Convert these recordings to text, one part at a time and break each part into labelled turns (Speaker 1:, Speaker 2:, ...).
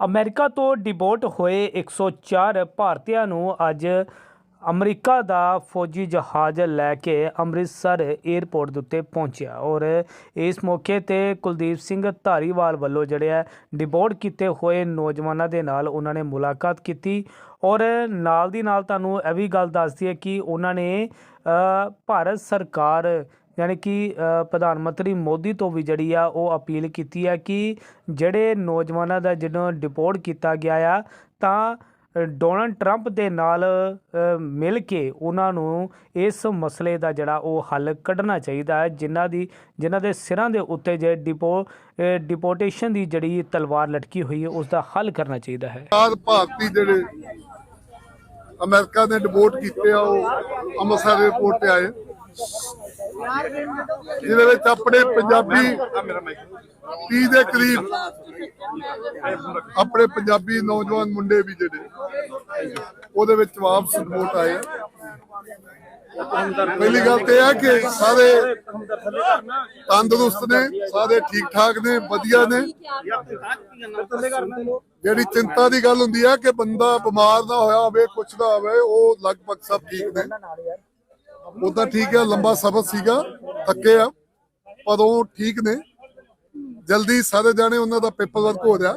Speaker 1: America ਤੋਂ deport ਹੋਏ 104 ਭਾਰਤੀਆਂ ਨੂੰ ਅੱਜ ਅਮਰੀਕਾ ਦਾ ਫੌਜੀ ਜਹਾਜ਼ ਲੈ ਕੇ ਅੰਮ੍ਰਿਤਸਰ 에ਅਰਪੋਰਟ ਦੇ ਉੱਤੇ ਪਹੁੰਚਿਆ ਔਰ ਇਸ ਮੌਕੇ ਤੇ ਕੁਲਦੀਪ ਸਿੰਘ ਧਾਰੀਵਾਲ ਵੱਲੋਂ ਜਿਹੜੇ ਹੈ ਡਿਪੋਰਟ ਕੀਤੇ ਹੋਏ ਨੌਜਵਾਨਾਂ ਦੇ ਨਾਲ ਉਹਨਾਂ ਨੇ ਮੁਲਾਕਾਤ ਕੀਤੀ ਔਰ ਨਾਲ ਦੀ ਨਾਲ ਤੁਹਾਨੂੰ ਇਹ ਵੀ ਗੱਲ ਦੱਸਦੀ ਹੈ ਕਿ ਉਹਨਾਂ ਨੇ ਭਾਰਤ ਸਰਕਾਰ ਯਾਨੀ ਕਿ ਪ੍ਰਧਾਨ ਮੰਤਰੀ ਮੋਦੀ ਤੋਂ ਵੀ ਜਿਹੜੀ ਆ ਉਹ ਅਪੀਲ ਕੀਤੀ ਹੈ ਕਿ ਜਿਹੜੇ ਨੌਜਵਾਨਾਂ ਦਾ ਜਦੋਂ ਡਿਪੋਰਟ ਕੀਤਾ ਗਿਆ ਆ ਤਾਂ ਡੋਨਲਡ ਟਰੰਪ ਦੇ ਨਾਲ ਮਿਲ ਕੇ ਉਹਨਾਂ ਨੂੰ ਇਸ ਮਸਲੇ ਦਾ ਜਿਹੜਾ ਉਹ ਹੱਲ ਕੱਢਣਾ ਚਾਹੀਦਾ ਹੈ ਜਿਨ੍ਹਾਂ ਦੀ ਜਿਨ੍ਹਾਂ ਦੇ ਸਿਰਾਂ ਦੇ ਉੱਤੇ ਜੇ ਡਿਪੋ ਅ, ਡਿਪੋਰਟੇਸ਼ਨ ਦੀ ਜਿਹੜੀ ਤਲਵਾਰ ਲਟਕੀ ਹੋਈ ਹੈ ਉਸ ਦਾ ਹੱਲ ਕਰਨਾ ਚਾਹੀਦਾ ਹੈ।
Speaker 2: ਚਾਰ ਭਾਰਤੀ ਜਿਹੜੇ ਅਮਰੀਕਾ ਨੇ ਡਿਪੋਰਟ ਕੀਤੇ ਆ ਉਹ ਅੰਮ੍ਰਿਤਸਰ 에ਅਰਪੋਰਟ ਤੇ ਆਏ। ਜਿਹਦੇ ਵਿੱਚ ਆਪਣੇ ਪੰਜਾਬੀ 30 ਦੇ ਕਰੀਬ ਆਪਣੇ ਪੰਜਾਬੀ ਨੌਜਵਾਨ ਮੁੰਡੇ ਵੀ ਜਿਹੜੇ, ਉਹਦੇ ਵਿੱਚ ਵਾਪਸ ਰਿਪੋਰਟ ਆਏ। ਪਹਿਲੀ ਗੱਲ ਤੇ ਇਹ ਕਿ ਸਾਰੇ ਤੰਦਰੁਸਤ ਨੇ, ਸਾਰੇ ਠੀਕ ਠਾਕ ਨੇ, ਵਧੀਆ ਨੇ। ਜਿਹੜੀ ਚਿੰਤਾ ਦੀ ਗੱਲ ਹੁੰਦੀ ਹੈ ਕਿ ਬੰਦਾ ਬਿਮਾਰ ਨਾ ਹੋਇਆ ਹੋਵੇ, ਕੁਛ ਨਾ ਹੋਵੇ, ਉਹ ਲਗਭਗ ਸਭ ਠੀਕ ਨੇ। ਉਦਾਂ ਠੀਕ ਹੈ, ਲੰਬਾ ਸਫ਼ਰ ਸੀਗਾ, ਥੱਕੇ ਆ, ਪਰ ਉਹ ਠੀਕ ਨੇ। ਜਲਦੀ ਸਾਰੇ ਜਾਣੇ ਉਹਨਾਂ ਦਾ ਪੇਪਰ ਵਰਕ ਹੋ ਰਿਹਾ।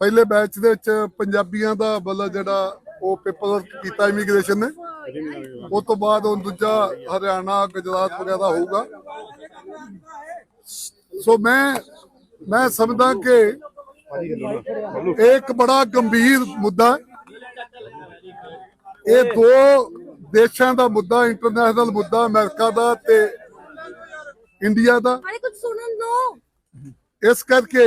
Speaker 2: ਪਹਿਲੇ ਬੈਚ ਦੇ ਵਿੱਚ ਪੰਜਾਬੀਆਂ ਦਾ ਮਤਲਬ ਜਿਹੜਾ ਉਹ ਪੇਪਰ ਵਰਕ ਕੀਤਾ ਇਮੀਗ੍ਰੇਸ਼ਨ ਨੇ। ਉਸ ਤੋਂ ਬਾਅਦ ਉਹ ਦੂਜਾ ਹਰਿਆਣਾ, ਗੁਜਰਾਤ ਵਗੈਰਾ ਹੋਊਗਾ। ਸੋ ਮੈਂ ਮੈਂ ਸਮਝਦਾ ਕਿ ਇਹ ਇੱਕ ਬੜਾ ਗੰਭੀਰ ਮੁੱਦਾ ਇਹ ਦੋ ਦੇਸ਼ਾਂ ਦਾ ਮੁੱਦਾ ਇੰਟਰਨੈਸ਼ਨਲ ਮੁੱਦਾ ਅਮਰੀਕਾ ਦਾ ਤੇ ਇੰਡੀਆ ਦਾ।
Speaker 3: ਅਰੇ ਕੁਝ ਸੁਣਨ ਦੋ।
Speaker 2: ਇਸ ਕਰਕੇ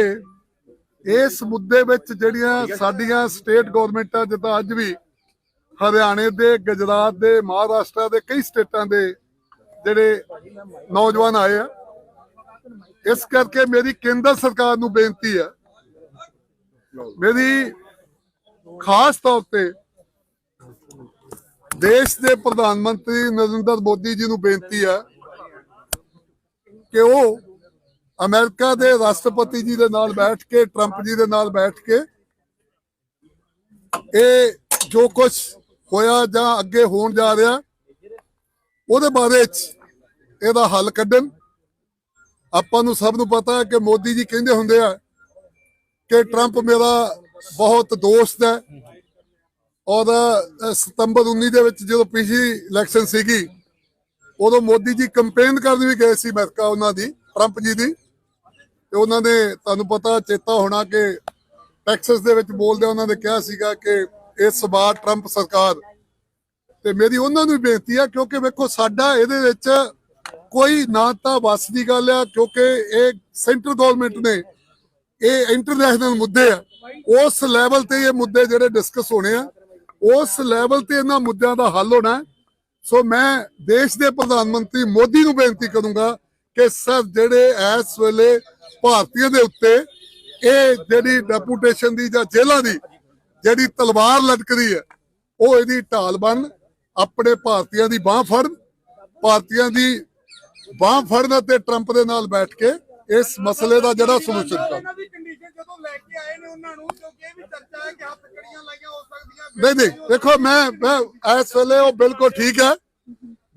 Speaker 2: ਇਸ ਮੁੱਦੇ ਵਿੱਚ ਜਿਹੜੀਆਂ ਸਾਡੀਆਂ ਸਟੇਟ ਗਵਰਨਮੈਂਟਾਂ ਜਿੱਦਾਂ ਅੱਜ ਵੀ ਹਰਿਆਣੇ ਦੇ ਗੁਜਰਾਤ ਦੇ ਮਹਾਰਾਸ਼ਟਰ ਦੇ ਕਈ ਸਟੇਟਾਂ ਦੇ ਜਿਹੜੇ ਨੌਜਵਾਨ ਆਏ ਆ ਇਸ ਕਰਕੇ ਮੇਰੀ ਕੇਂਦਰ ਸਰਕਾਰ ਨੂੰ ਬੇਨਤੀ ਹੈ ਮੇਰੀ ਖਾਸ ਤੌਰ ਤੇ ਦੇਸ਼ ਦੇ ਪ੍ਰਧਾਨ ਮੰਤਰੀ ਨਰਿੰਦਰ ਮੋਦੀ ਜੀ ਨੂੰ ਬੇਨਤੀ ਹੈ ਕਿ ਉਹ ਅਮਰੀਕਾ ਦੇ ਰਾਸ਼ਟਰਪਤੀ ਜੀ ਦੇ ਨਾਲ ਬੈਠ ਕੇ, ਟਰੰਪ ਜੀ ਦੇ ਨਾਲ ਬੈਠ ਕੇ ਇਹ ਜੋ ਕੁਝ ਹੋਇਆ ਜਾਂ ਅੱਗੇ ਹੋਣ ਜਾ ਰਿਹਾ, ਉਹਦੇ ਬਾਰੇ ਚ ਇਹਦਾ ਹੱਲ ਕੱਢਣ। ਆਪਾਂ ਨੂੰ ਸਭ ਨੂੰ ਪਤਾ ਹੈ ਕਿ ਮੋਦੀ ਜੀ ਕਹਿੰਦੇ ਹੁੰਦੇ ਆ ਕਿ ਟਰੰਪ ਮੇਰਾ ਬਹੁਤ ਦੋਸਤ ਹੈ। ਔਰ ਸਤੰਬਰ 19 ਦੇ ਵਿੱਚ ਜਦੋਂ ਪਿਛਲੀ ਇਲੈਕਸ਼ਨ ਸੀਗੀ, ਉਦੋਂ ਮੋਦੀ ਜੀ ਕੰਪੇਨ ਕਰਨ ਵੀ ਗਏ ਸੀ ਅਮਰੀਕਾ ਉਹਨਾਂ ਦੀ, ਟਰੰਪ ਜੀ ਦੀ। ਤੇ ਉਹਨਾਂ ਨੇ, ਤੁਹਾਨੂੰ ਪਤਾ ਚੇਤਾ ਹੋਣਾ ਕਿ ਟੈਕਸਸ ਦੇ ਵਿੱਚ ਬੋਲਦੇ ਉਹਨਾਂ ਨੇ ਕਿਹਾ ਸੀਗਾ ਕਿ ਇਸ ਵਾਰ ਟਰੰਪ ਸਰਕਾਰ। ਤੇ ਮੇਰੀ ਉਹਨਾਂ ਨੂੰ ਵੀ ਬੇਨਤੀ ਆ, ਕਿਉਂਕਿ ਵੇਖੋ ਸਾਡਾ ਇਹਦੇ ਵਿੱਚ ਕੋਈ ਨਾ ਤਾਂ ਵਸ ਦੀ ਗੱਲ ਆ, ਕਿਉਂਕਿ ਇਹ ਸੈਂਟਰ ਗਵਰਨਮੈਂਟ ਨੇ, ਇਹ ਇੰਟਰਨੈਸ਼ਨਲ ਮੁੱਦੇ ਆ। ਉਸ ਲੈਵਲ ਤੇ ਇਹ ਮੁੱਦੇ ਜਿਹੜੇ ਡਿਸਕਸ ਹੋਣੇ ਆ। ਉਸ ਲੈਵਲ ਤੇ ਇਹਨਾਂ ਮੁੱਦਿਆਂ ਦਾ ਹੱਲ ਹੋਣਾ ਸੋ ਮੈਂ ਦੇਸ਼ ਦੇ ਪ੍ਰਧਾਨ ਮੰਤਰੀ ਮੋਦੀ ਨੂੰ ਬੇਨਤੀ ਕਰੂੰਗਾ ਕਿ ਸਰ, ਜਿਹੜੇ ਇਸ ਵੇਲੇ ਭਾਰਤੀਆਂ ਦੇ ਉੱਤੇ ਇਹ ਜਿਹੜੀ ਡੈਪੂਟੇਸ਼ਨ ਦੀ ਜਾਂ ਜੇਲ੍ਹਾਂ ਦੀ ਜਿਹੜੀ ਤਲਵਾਰ ਲਟਕਦੀ ਹੈ, ਉਹ ਇਹਦੀ ਢਾਲ ਬਣ ਆਪਣੇ ਭਾਰਤੀਆਂ ਦੀ ਬਾਹ ਫੜਨ, ਭਾਰਤੀਆਂ ਦੀ ਬਾਹ ਫੜਨ ਅਤੇ ਟਰੰਪ ਦੇ ਨਾਲ ਬੈਠ ਕੇ ਇਸ ਮਸਲੇ ਦਾ ਜਿਹੜਾ ਸੋਲੂਸ਼ਨ ਕਰਨ।
Speaker 4: ਇਹਨਾਂ ਦੀ ਕੰਡੀਸ਼ਨ ਜਦੋਂ ਲੈ ਕੇ ਆਏ ਨੇ ਉਹਨਾਂ ਨੂੰ ਕਿਉਂਕਿ ਇਹ ਵੀ ਚਰਚਾ ਹੈ ਕਿ ਹੱਥ ਕੜੀਆਂ ਲਾਈਆਂ ਹੋ ਸਕਦੀਆਂ
Speaker 2: ਨਹੀਂ ਨਹੀਂ ਦੇਖੋ ਮੈਂ ਮੈਂ ਇਸ ਵੇਲੇ ਉਹ ਬਿਲਕੁਲ ਠੀਕ ਹੈ।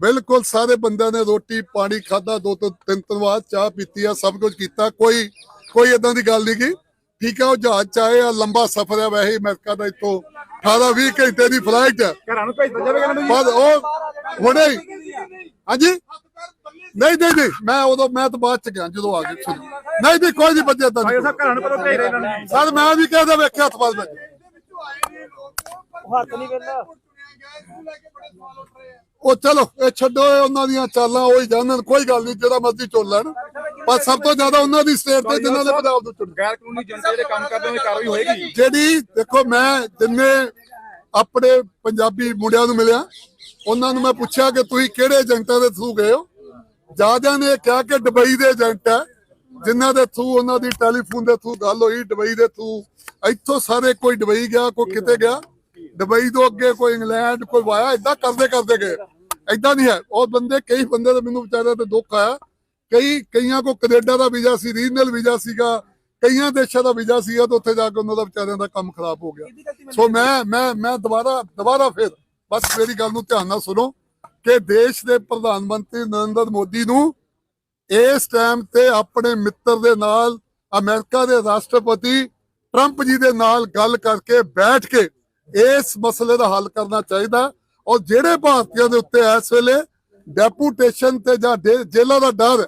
Speaker 2: ਬਿਲਕੁਲ ਸਾਰੇ ਬੰਦਿਆਂ ਨੇ ਰੋਟੀ ਪਾਣੀ ਖਾਦਾ ਦੋ ਤੋਂ ਤਿੰਨ ਤਿੰਨ ਵਾਰ ਚਾਹ ਪੀਤੀ ਆ ਸਭ ਕੁਝ ਕੀਤਾ। ਕੋਈ ਕੋਈ ਇਦਾਂ ਦੀ ਗੱਲ ਨਹੀਂ ਕੀ ਠੀਕ ਹੈ ਉਹ ਜਹਾਜ਼ ਚ ਆਏ ਆ ਲੰਬਾ ਸਫ਼ਰ ਹੈ ਵੈਸੇ ਅਮਰੀਕਾ ਦਾ ਇੱਥੋਂ 18 20 ਘੰਟੇ ਦੀ ਫਲਾਈਟ ਹੈ।
Speaker 4: ਘਰਾਂ ਨੂੰ ਭੇਜਦਾ ਜਾਵੇਗਾ ਇਹਨਾਂ
Speaker 2: ਪਰ ਉਹ ਹੁਣੇ ਹੀ- ਹਾਂਜੀ? ਨਹੀਂ ਨਹੀਂ ਨਹੀਂ ਮੈਂ ਉਦੋਂ ਮੈਂ ਤਾਂ ਬਾਅਦ ਚ ਗਿਆ ਜਦੋਂ ਆ ਗਏ ਨਹੀਂ ਨਹੀਂ ਕੋਈ ਨਹੀਂ ਬੱਜੇ ਤਾਂ।
Speaker 4: ਘਰਾਂ ਨੂੰ ਕਦੋਂ ਭੇਜ ਰਹੇ ਇਹਨਾਂ ਨੂੰ?
Speaker 2: ਸਰ ਮੈਂ ਵੀ ਕਹਿੰਦਾ ਵੇਖਿਆ ਹੱਥ ਵੱਲ ਬੱਜੇ
Speaker 4: ਹੱਥ ਨਹੀਂ ਵੇਂਦਾ ਲੈ ਕੇ ਬੜੇ ਸਵਾਲ ਉੱਠ ਰਹੇ ਆ
Speaker 2: ਉਹ ਚਲੋ ਇਹ ਛੱਡੋ ਇਹ ਉਹਨਾਂ ਦੀਆਂ ਚਾਲਾਂ ਉਹ ਹੀ ਜਾਣਨ ਕੋਈ ਗੱਲ ਨਹੀਂ ਜਿਹੜਾ ਮਰਜ਼ੀ ਚੁਣ ਲੈਣ। ਪਰ ਸਭ ਤੋਂ ਜ਼ਿਆਦਾ ਉਹਨਾਂ ਦੀ ਸਟੇਟ ਤੇ ਜਿਨ੍ਹਾਂ ਨੇ ਪੰਜਾਬ ਨੂੰ ਚੁਣ
Speaker 4: ਗੈਰ ਕਾਨੂੰਨੀ ਜਨਤਾ ਜਿਹੜੇ ਕੰਮ ਕਰਦੇ ਦੀ ਕਾਰਵਾਈ ਹੋਏਗੀ?
Speaker 2: ਜਿਹੜੀ ਦੇਖੋ ਮੈਂ ਜਿੰਨੇ ਆਪਣੇ ਪੰਜਾਬੀ ਮੁੰਡਿਆਂ ਨੂੰ ਮਿਲਿਆ ਉਹਨਾਂ ਨੂੰ ਮੈਂ ਪੁੱਛਿਆ ਕਿ ਤੁਸੀਂ ਕਿਹੜੇ ਏਜੰਟਾਂ ਦੇ ਥਰੂ ਗਏ ਹੋ? ਜਿਆਦਿਆਂ ਨੇ ਕਿਹਾ ਕਿ ਦੁਬਈ ਦੇ ਏਜੰਟ ਹੈ। ਜਿਨ੍ਹਾਂ ਦੇ ਥਰੂ ਉਹਨਾਂ ਦੀ ਟੈਲੀਫੋਨ ਦੇ ਥਰੂ ਗੱਲ ਹੋਈ ਦੁਬਈ ਦੇ ਥਰੂ ਇੱਥੋਂ ਸਾਰੇ ਕੋਈ ਦੁਬਈ ਗਿਆ ਕੋਈ ਕਿਤੇ ਗਿਆ। ਦੁਬਈ ਤੋਂ ਅੱਗੇ ਕੋਈ ਇੰਗਲੈਂਡ ਕੋਈ ਵਾਇਆ ਇਦਾਂ ਕਰਦੇ ਕਰਦੇ ਗਏ। ਇਦਾਂ ਨਹੀਂ ਹੈ। ਉਹ ਬੰਦੇ ਕਈ ਬੰਦੇ ਦੇ ਮੈਨੂੰ ਵਿਚਾਰਿਆਂ ਤੇ ਦੁੱਖ ਆਇਆ। ਕਈ ਕਈਆਂ ਕੋ ਕੈਨੇਡਾ ਦਾ ਵੀਜ਼ਾ ਸੀ ਰੀਜਨਲ ਵੀਜ਼ਾ ਸੀਗਾ। ਕਈਆਂ ਦੇਸ਼ਾਂ ਦਾ ਵੀਜ਼ਾ ਸੀ ਤੇ ਉੱਥੇ ਜਾ ਕੇ ਉਹਨਾਂ ਦਾ ਵਿਚਾਰਿਆਂ ਦਾ ਕੰਮ ਖਰਾਬ ਹੋ ਗਿਆ। ਸੋ ਮੈਂ ਮੈਂ ਮੈਂ ਦੁਬਾਰਾ ਦੁਬਾਰਾ ਫਿਰ ਬਸ ਮੇਰੀ ਗੱਲ ਨੂੰ ਧਿਆਨ ਨਾਲ ਸੁਣੋ ਕਿ ਦੇਸ਼ ਦੇ ਪ੍ਰਧਾਨ ਮੰਤਰੀ ਨਰਿੰਦਰ ਮੋਦੀ ਨੂੰ ਇਸ ਟਾਈਮ ਤੇ ਆਪਣੇ ਮਿੱਤਰ ਦੇ ਨਾਲ, ਅਮਰੀਕਾ ਦੇ ਰਾਸ਼ਟਰਪਤੀ ਟਰੰਪ ਜੀ ਦੇ ਨਾਲ ਗੱਲ ਕਰਕੇ ਬੈਠ ਕੇ ਇਸ ਮਸਲੇ ਦਾ ਹੱਲ ਕਰਨਾ ਚਾਹੀਦਾ। ਔਰ ਜਿਹੜੇ ਭਾਰਤੀਆਂ ਦੇ ਉੱਤੇ ਇਸ ਵੇਲੇ ਡੈਪੂਟੇਸ਼ਨ ਤੇ ਜਾਂ ਦੇ- ਜੇਲ੍ਹਾਂ ਦਾ ਡਰ